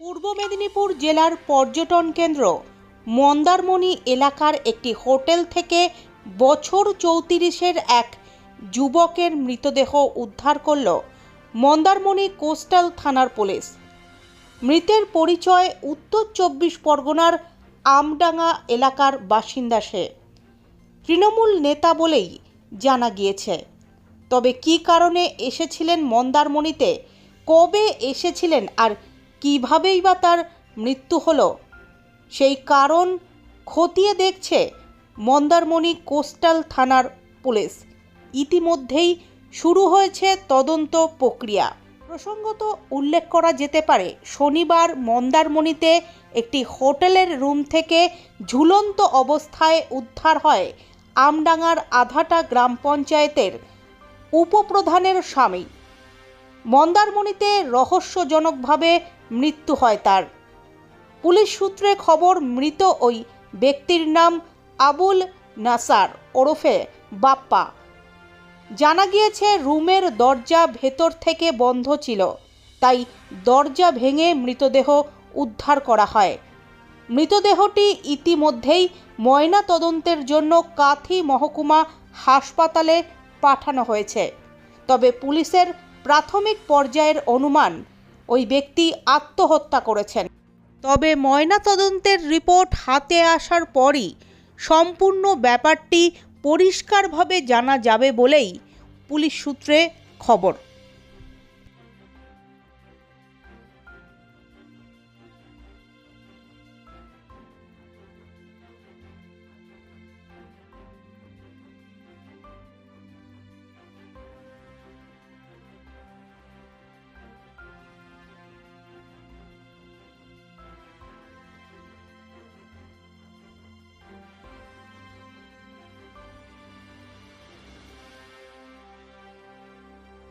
পূর্ব মেদিনীপুর জেলার পর্যটন কেন্দ্র। মন্দারমণি এলাকার একটি হোটেল থেকে বছর চৌত্রিশের এক যুবকের মৃতদেহ উদ্ধার করল মন্দারমণি কোস্টাল থানার পুলিশ। মৃতের পরিচয় উত্তর চব্বিশ পরগনার আমডাঙ্গা এলাকার বাসিন্দা সে। তৃণমূল নেতা বলেই জানা গিয়েছে। তবে কী কারণে এসেছিলেন মন্দারমণিতে? কবে এসেছিলেন আর কীভাবেই বা তার মৃত্যু হলো? সেই কারণ খতিয়ে দেখছে মন্দারমণি কোস্টাল থানার পুলিশ। ইতিমধ্যেই শুরু হয়েছে তদন্ত প্রক্রিয়া। প্রসঙ্গত উল্লেখ করা যেতে পারে, শনিবার মন্দারমণিতে একটি হোটেলের রুম থেকে ঝুলন্ত অবস্থায় উদ্ধার হয় আমডাঙ্গার আধাটা গ্রাম পঞ্চায়েতের উপপ্রধানের স্বামী। মন্দারমণিতে রহস্যজনকভাবে মৃত্যু হয় তার। পুলিশ সূত্রে খবর, মৃত ওই ব্যক্তির নাম আবুল নাসার ওরফে বাপ্পা। জানা গিয়েছে, রুমের দরজা ভেতর থেকে বন্ধ ছিল, তাই দরজা ভেঙে মৃতদেহ উদ্ধার করা হয়। মৃতদেহটি ইতিমধ্যেই ময়না তদন্তের জন্য কাথি মহকুমা হাসপাতালে পাঠানো হয়েছে। তবে পুলিশের প্রাথমিক পর্যায়ের অনুমান, ওই ব্যক্তি আত্মহত্যা করেছেন। তবে ময়নাতদন্তের রিপোর্ট হাতে আসার পরই সম্পূর্ণ ব্যাপারটি পরিষ্কারভাবে জানা যাবে বলেই পুলিশ সূত্রে খবর।